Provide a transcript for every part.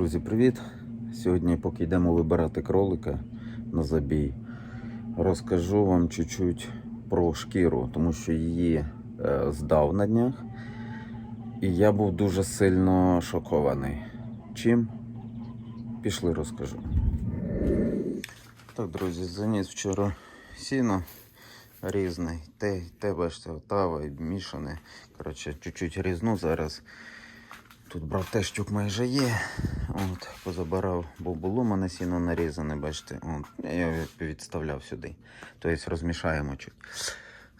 Друзі, привіт! Сьогодні, поки йдемо вибирати кролика на забій, розкажу вам чуть-чуть про шкіру, тому що її е, здав на днях. І я був дуже сильно шокований. Чим? Пішли розкажу. Так, друзі, заніс вчора сіно різний. Те, те бачите, отава мішане. Коротше, чуть-чуть різну зараз. Тут брав те щук майже є. От, позабирав, бо було в мене сіно нарізане, бачите. От, я відставляв сюди. Тобто розмішаємо чуть.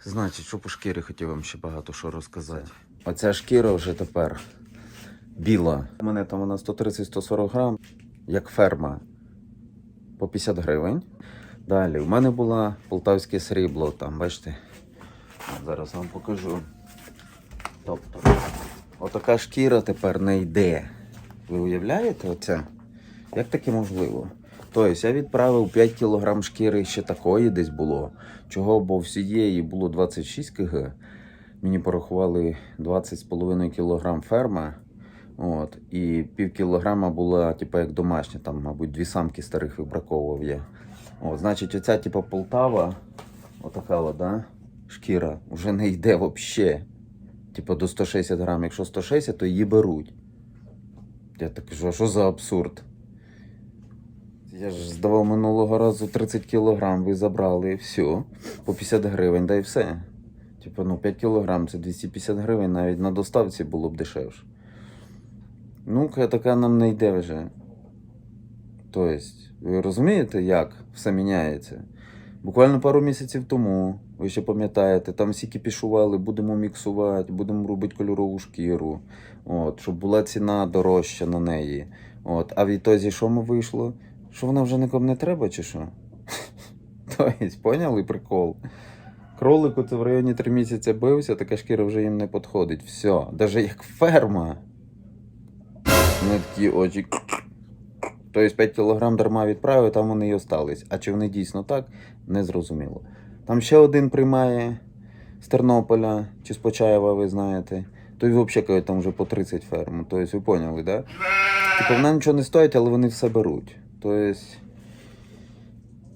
Значить, що по шкірі хотів вам ще багато що розказати. Оця шкіра вже тепер біла. У мене там вона 130-140 грам, як ферма по 50 гривень. Далі, у мене була полтавське срібло, там, бачите. От зараз вам покажу. Тобто, отака шкіра тепер не йде. Ви уявляєте оце? Як таке можливо? Тобто я відправив 5 кг шкіри ще такої десь було. Чого, бо всієї було 26 кг. Мені порахували 20,5 кг ферма. От, і пів кілограма була, типу, як домашня, там, мабуть, дві самки старих вибраковував я. От, значить, оця, типу, Полтава, отака от, да, шкіра, вже не йде взагалі. Типу до 160 грам. Якщо 160, то її беруть. Я так кажу, а що за абсурд? Я ж здавав минулого разу 30 кілограм, ви забрали все. По 50 гривень, да і все. Типу, ну 5 кілограм це 250 гривень, навіть на доставці було б дешевше. Ну, ка- така нам не йде вже. Тобто, ви розумієте, як все міняється? Буквально пару місяців тому, ви ще пам'ятаєте, там всі кипішували, будемо міксувати, будемо робити кольорову шкіру, от, щоб була ціна дорожча на неї. От, а відтоді що ми вийшло? Що вона вже нікому не треба, чи що? Тобто, поняли прикол? Кролику це в районі 3 місяці бився, така шкіра вже їм не підходить. Все, навіть як ферма. Вони такі очі. Тобто 5 кг дарма відправив, там вони і остались. А чи вони дійсно так, не зрозуміло. Там ще один приймає з Тернополя чи з Почаєва, ви знаєте. Той взагалі кажуть, там вже по 30 ферм. Тобто, ви поняли, да? Типу, вона нічого не стоїть, але вони все беруть. Тобто.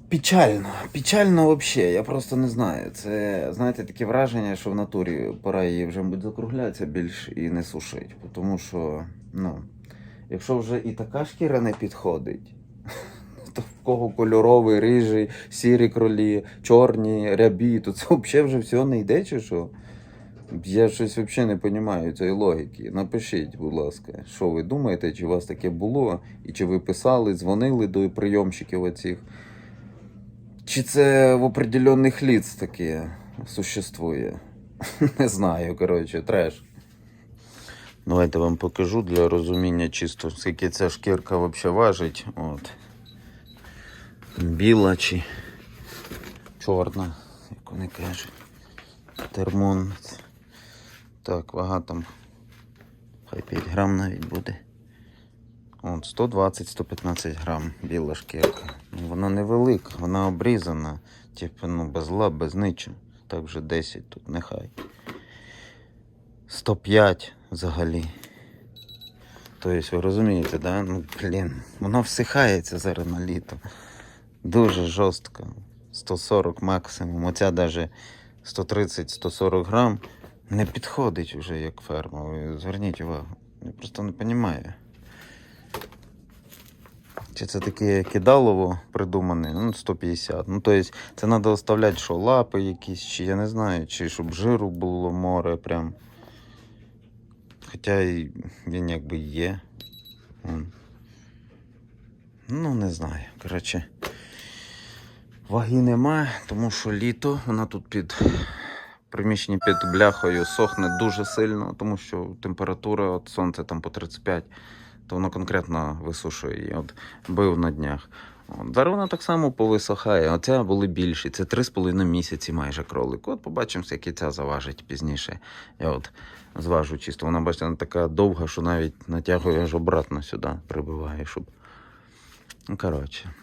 Печально, печально взагалі, я просто не знаю. Це, знаєте, таке враження, що в натурі пора її вже мабуть, закруглятися більш і не сушить. Тому що, ну, якщо вже і така шкіра не підходить, то в кого кольоровий, рижий, сірі кролі, чорні, рябі, то це взагалі вже всього не йде, чи що? Я щось взагалі не розумію цієї логіки. Напишіть, будь ласка, що ви думаєте, чи у вас таке було, і чи ви писали, дзвонили до прийомщиків оцих. Чи це в определенних лиц таке существує? Не знаю, коротше, треш. Давайте вам покажу для розуміння чисто, скільки ця шкірка взагалі важить. От. Біла чи чорна, як вони кажуть. Термометр. Так, вага там хай 5 грам навіть буде. От, 120-115 грам біла шкірка. Ну, Вона невелика, вона обрізана. Типу, ну, без лап, без нічого. Так вже 10 тут, нехай. 105 взагалі. Тобто, ви розумієте, да? Ну, блін, воно всихається зараз на літо. Дуже жорстко. 140 максимум. Оця навіть 130-140 грам не підходить вже як ферма. Зверніть увагу. Я просто не розумію. Чи це таке кидалово придумане, ну 150. Ну, тобто, це треба оставляти, що лапи якісь, чи я не знаю, чи щоб жиру було море прям. Хоча він якби є. Ну, не знаю. Коротше, ваги нема, тому що літо, вона тут під приміщенні під бляхою сохне дуже сильно, тому що температура от сонце там по 35 то воно конкретно висушує її. От бив на днях. От, так само повисохає. Оця були більші. Це 3,5 місяці майже кролик. От побачимо, скільки ця заважить пізніше. Я от зважу чисто. Вона, бачите, вона така довга, що навіть натягує аж обратно сюди, прибиває, щоб. Ну, коротше.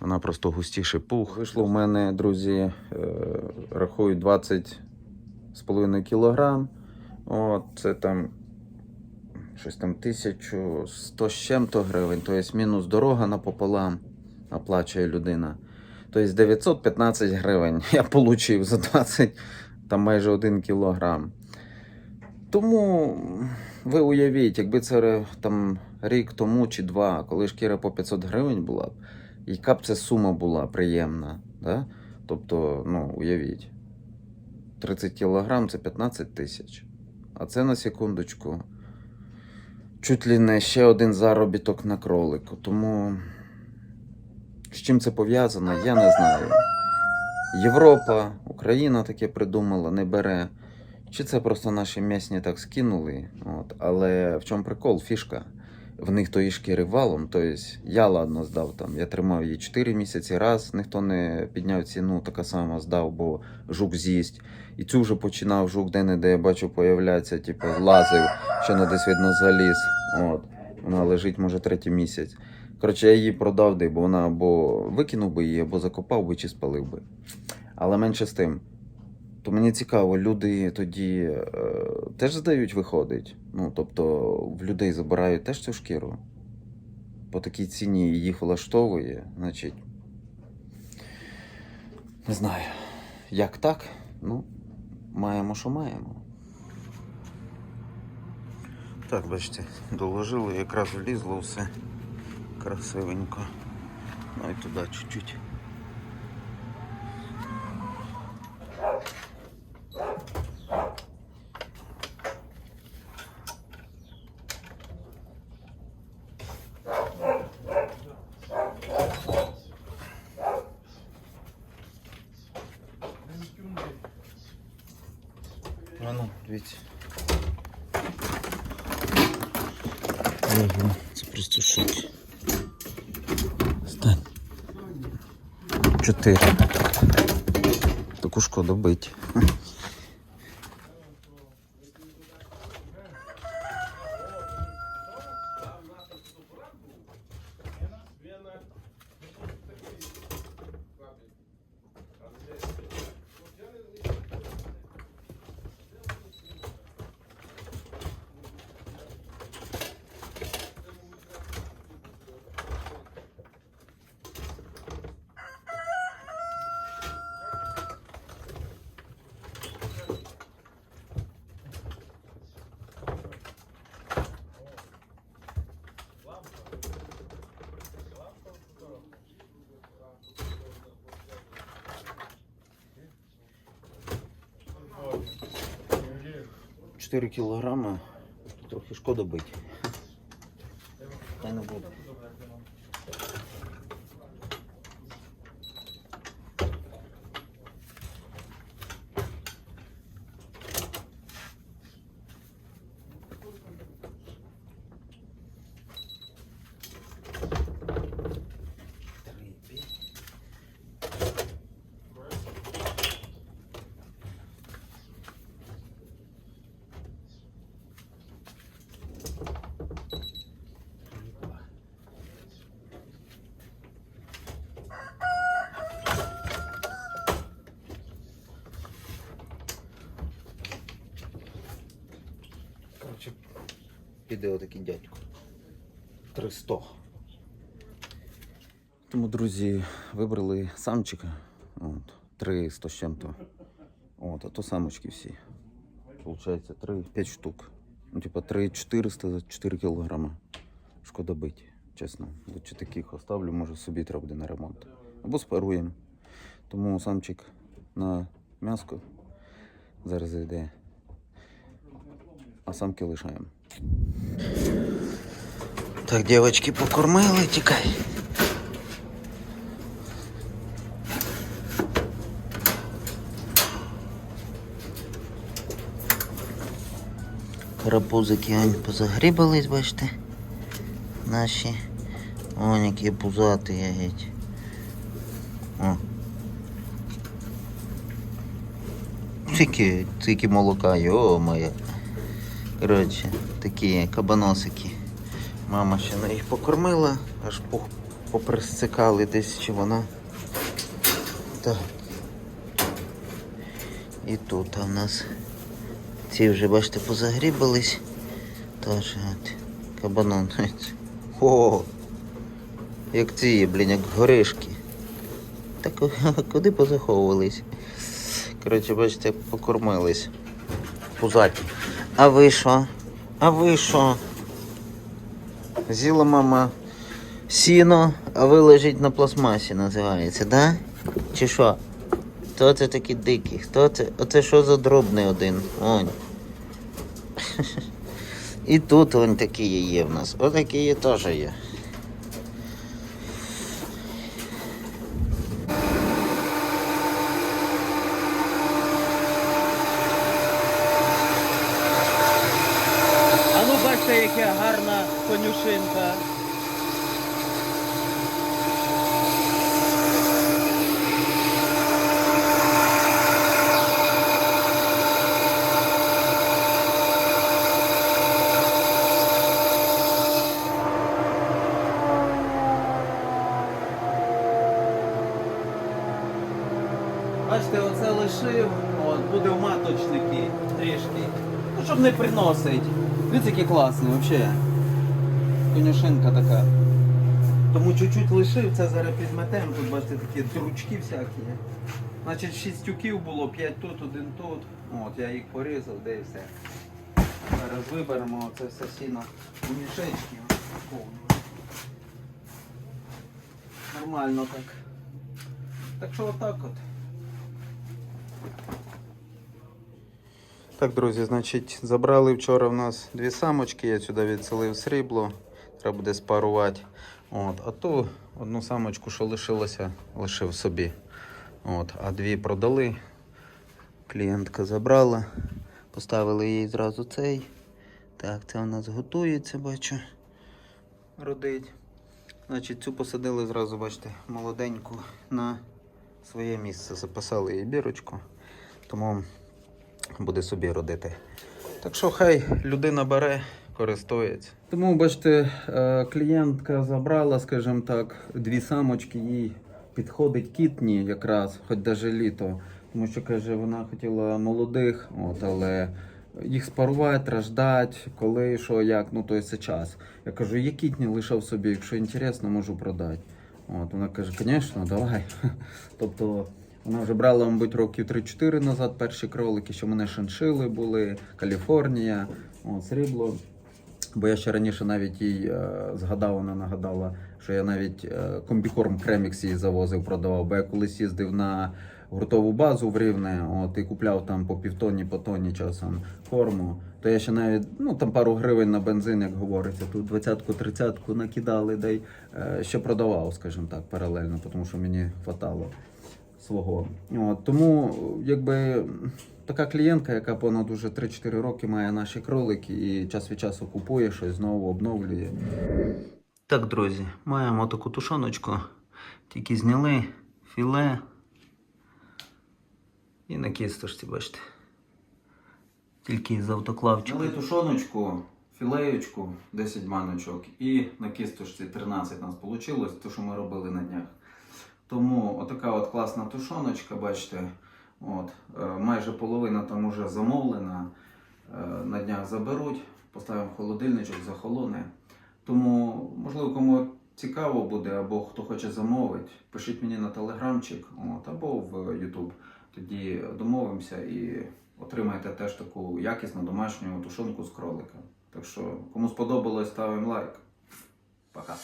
Вона просто густіший пух. Вийшло в мене, друзі, е, рахую 20 з кілограм. От, це там щось там 1100 з чим-то гривень, тобто мінус дорога напополам оплачує людина. Тобто 915 гривень я отримав за 20, там майже 1 кілограм. Тому ви уявіть, якби це там рік тому чи два, коли шкіра по 500 гривень була яка б це сума була приємна. Да? Тобто, ну, уявіть, 30 кілограм це 15 тисяч. А це на секундочку. Чуть ли не ще один заробіток на кролику. Тому з чим це пов'язано, я не знаю. Європа, Україна таке придумала, не бере. Чи це просто наші м'ясні так скинули? От. Але в чому прикол, фішка? В них тої шкіри валом. Тобто я ладно здав там. Я тримав її 4 місяці раз, ніхто не підняв ціну, така сама здав, бо жук з'їсть. І цю вже починав жук де-не-де я бачу, появляється, типу, лазив, що не десь видно заліз. От. Вона лежить, може, третій місяць. Коротше, я її продав, де, бо вона або викинув би її, або закопав би чи спалив би. Але менше з тим. То мені цікаво, люди тоді е, теж здають, виходить. Ну, тобто в людей забирають теж цю шкіру. По такій ціні їх влаштовує, значить. Не знаю. Як так? Ну, маємо, що маємо. Так, бачите, доложили, якраз влізло все красивенько. Ну і туди чуть-чуть. Ну, дивіться. Це просто шок. 4. Таку шкоду бить. Чотири кілограми. Трохи шкода бить. Та не буде. Коротше, піде отакий дядько. 300. Тому, друзі, вибрали самчика. От, 300 з чим-то. От, а то самочки всі. Получається 3, 5 штук. Ну, типа 3 400 за 4 кілограми. Шкода бить, чесно. Лучше таких оставлю, може собі треба буде на ремонт. Або спаруємо. Тому самчик на м'яско зараз йде а самки лишаємо. Так, дівчатки покормили, тікай. Карапузики ань позагрібались, бачите. Наші. Вон які пузати я геть. О. Тільки, тільки молока, йо моє. Коротше, такі кабаносики. Мама ще на їх покормила, аж по- поприсцикали десь чи вона. Так. І тут у нас ці вже, бачите, позагрібались. Теж от, кабанон. О, як ці, блін, як горишки. Так куди позаховувались? Коротше, бачите, покормились. Пузаті. А ви що? А ви що? З'їла мама сіно, а ви лежить на пластмасі, називається, да? Чи що? Хто це такі дикі? Хто це? Оце що за дробний один? Онь. І тут он такі є в нас. Отакі є теж є. А ну бачите, яка гарна конюшинка. Бачите, оце лишив, от, буде в маточники трішки. Ну, щоб не приносить. Дивіться, який класний взагалі. Конюшинка така. Тому чуть-чуть лишив, це зараз підметем. Тут бачите такі дручки всякі. Значить, 6 тюків було, 5 тут, один тут. От, я їх порізав, де і все. Зараз виберемо це все сіно у мішечки. Нормально так. Так що отак от. Так, друзі, значить, забрали вчора в нас дві самочки, я сюди відселив срібло, треба буде спарувати. От, а ту одну самочку, що лишилося, лишив собі. От, а дві продали. Клієнтка забрала, поставили їй зразу цей. Так, це у нас готується, бачу. Родить. Значить, цю посадили зразу, бачите, молоденьку на своє місце. Записали їй бірочку. Тому буде собі родити. Так що хай людина бере, користується. Тому, бачите, е, клієнтка забрала, скажімо так, дві самочки, їй підходить кітні якраз, хоч даже літо. Тому що каже, вона хотіла молодих, от, але їх спарувати, рождати, коли, що, як, ну то це час. Я кажу, є кітні лишав собі, якщо інтересно, можу продати. От, вона каже, звісно, давай. тобто вона вже брала, мабуть, років 3-4 назад перші кролики, що мене шиншили були, Каліфорнія, от, срібло. Бо я ще раніше навіть їй е, згадав, вона нагадала, що я навіть е, комбікорм Кремікс їй завозив, продавав. Бо я колись їздив на гуртову базу в Рівне, от, і купляв там по півтонні, по тонні часом корму. То я ще навіть ну там пару гривень на бензин, як говориться, тут двадцятку, тридцятку накидали, де й е, ще продавав, скажімо так, паралельно, тому що мені хватало свого. От, тому якби така клієнтка, яка понад уже 3-4 роки має наші кролики і час від часу купує щось знову обновлює. Так, друзі, маємо таку тушоночку. Тільки зняли філе. І на кісточці, бачите. Тільки з автоклавчика. Зняли тушоночку, філеєчку, 10 баночок. І на кісточці 13 нас вийшло, те, що ми робили на днях. Тому отака от класна тушоночка, бачите. От, е, майже половина там уже замовлена. Е, на днях заберуть, поставимо в холодильничок, захолоне. Тому, можливо, кому цікаво буде, або хто хоче замовити, пишіть мені на телеграмчик от, або в YouTube. Тоді домовимося і отримаєте теж таку якісну домашню тушонку з кролика. Так що, кому сподобалось, ставимо лайк. Пока.